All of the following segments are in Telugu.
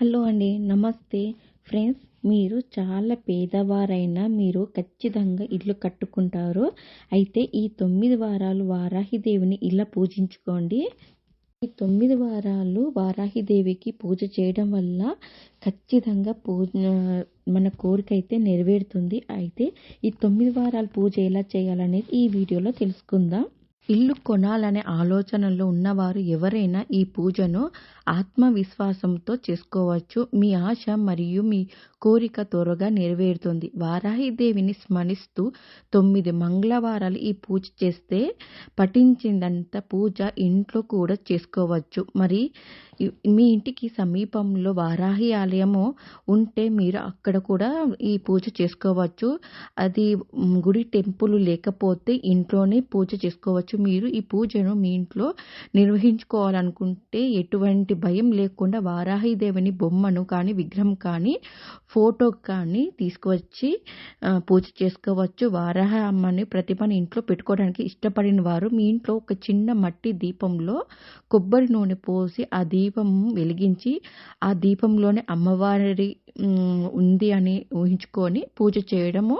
హలో అండి నమస్తే. ఫ్రెండ్స్ మీరు చాలా పేదవారైనా మీరు ఖచ్చితంగా ఇల్లు కట్టుకుంటారు. అయితే ఈ తొమ్మిది వారాలు వారాహిదేవిని ఇలా పూజించుకోండి. ఈ తొమ్మిది వారాలు వారాహిదేవికి పూజ చేయడం వల్ల ఖచ్చితంగా పూజ మన కోరిక అయితే నెరవేరుతుంది. అయితే ఈ తొమ్మిది వారాలు పూజ ఎలా చేయాలనేది ఈ వీడియోలో తెలుసుకుందాం. ఇల్లు కొనాలనే ఆలోచనలో ఉన్నవారు ఎవరైనా ఈ పూజను ఆత్మవిశ్వాసంతో చేసుకోవచ్చు. మీ ఆశ మరియు మీ కోరిక త్వరగా నెరవేరుతుంది. వారాహిదేవిని స్మరిస్తూ తొమ్మిది మంగళవారాలు ఈ పూజ చేస్తే పఠించిందంత పూజ ఇంట్లో కూడా చేసుకోవచ్చు. మరి మీ ఇంటికి సమీపంలో వారాహి ఆలయము ఉంటే మీరు అక్కడ కూడా ఈ పూజ చేసుకోవచ్చు. అది గుడి టెంపుల్ లేకపోతే ఇంట్లోనే పూజ చేసుకోవచ్చు. మీరు ఈ పూజను మీ ఇంట్లో నిర్వహించుకోవాలనుకుంటే ఎటువంటి భయం లేకుండా వారాహిదేవిని బొమ్మను కానీ విగ్రహం కానీ ఫోటో కానీ తీసుకువచ్చి పూజ చేసుకోవచ్చు. వారాహ అమ్మని ప్రతిభను ఇంట్లో పెట్టుకోవడానికి ఇష్టపడిన వారు మీ ఇంట్లో ఒక చిన్న మట్టి దీపంలో కొబ్బరి నూనె పోసి ఆ దీపం వెలిగించి ఆ దీపంలోనే అమ్మవారి ఉంది అని ఊహించుకొని పూజ చేయడము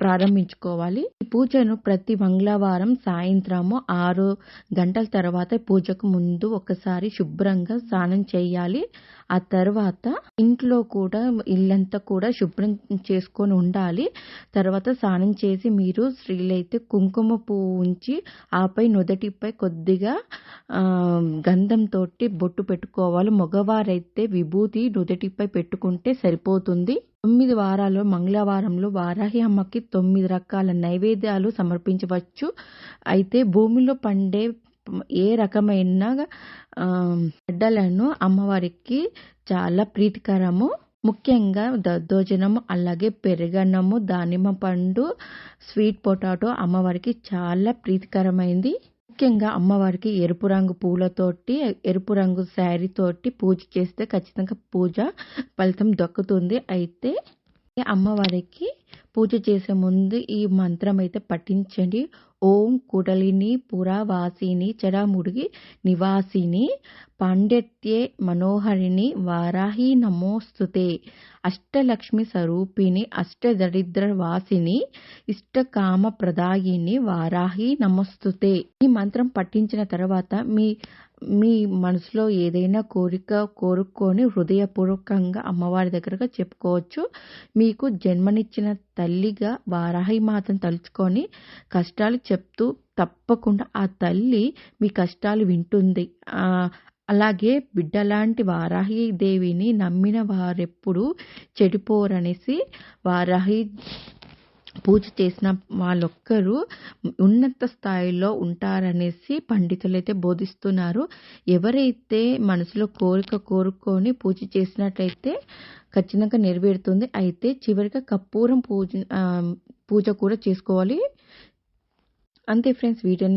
ప్రారంభించుకోవాలి. ఈ పూజను ప్రతి మంగళవారం సాయంత్రం సాయంత్రము ఆరు గంటల తర్వాత పూజకు ముందు ఒకసారి శుభ్రంగా స్నానం చేయాలి. ఆ తర్వాత ఇంట్లో కూడా ఇల్లంతా కూడా శుభ్రం చేసుకొని ఉండాలి. తర్వాత స్నానం చేసి మీరు స్త్రీలైతే కుంకుమ పువ్వు ఉంచి ఆపై నుదటిపై కొద్దిగా గంధంతో బొట్టు పెట్టుకోవాలి. మగవారైతే విభూతి నుదటిపై పెట్టుకుంటే సరిపోతుంది. తొమ్మిది వారాలు మంగళవారంలో వారాహి అమ్మకి తొమ్మిది రకాల నైవేద్యాలు సమర్పించవచ్చు. అయితే భూమిలో పండే ఏ రకమైన గడ్డలను అమ్మవారికి చాలా ప్రీతికరము. ముఖ్యంగా దద్దోజనము అలాగే పెరుగన్నము దానిమ్మ పండు స్వీట్ పొటాటో అమ్మవారికి చాలా ప్రీతికరమైంది. ముఖ్యంగా అమ్మవారికి ఎరుపు రంగు పూలతోటి ఎరుపు రంగు శారీతోటి పూజ చేస్తే ఖచ్చితంగా పూజ ఫలితం దక్కుతుంది. అయితే అమ్మవారికి పూజ చేసే ముందు ఈ మంత్రం అయితే పఠించండి. ఓం కుడలిని పురావాసిని చరాముడిగి నివాసిని పాండత్యే మనోహరిని వారాహి నమోస్తుతే. అష్టలక్ష్మి స్వరూపిణి అష్టదరిద్ర వాసిని ఇష్టకామ ప్రదాయిని వారాహి నమస్తుతే. ఈ మంత్రం పఠించిన తర్వాత మీ మీ మనసులో ఏదైనా కోరిక కోరుకొని హృదయపూర్వకంగా అమ్మవారి దగ్గరగా చెప్పుకోవచ్చు. మీకు జన్మనిచ్చిన తల్లిగా వారాహి మాతను తలుచుకొని కష్టాలు చెప్తూ తప్పకుండా ఆ తల్లి మీ కష్టాలు వింటుంది. అలాగే బిడ్డలాంటి వారాహి దేవిని నమ్మిన వారెప్పుడు చెడిపోరనేసి వారాహి పూజ చేసిన వాళ్ళొక్కరు ఉన్నత స్థాయిలో ఉంటారనేసి పండితులైతే బోధిస్తున్నారు. ఎవరైతే మనసులో కోరిక కోరుకొని పూజ చేసినట్లయితే ఖచ్చితంగా నెరవేరుతుంది. అయితే చివరిగా కర్పూరం పూజ పూజ కూడా చేసుకోవాలి. అంతే ఫ్రెండ్స్ వీడియో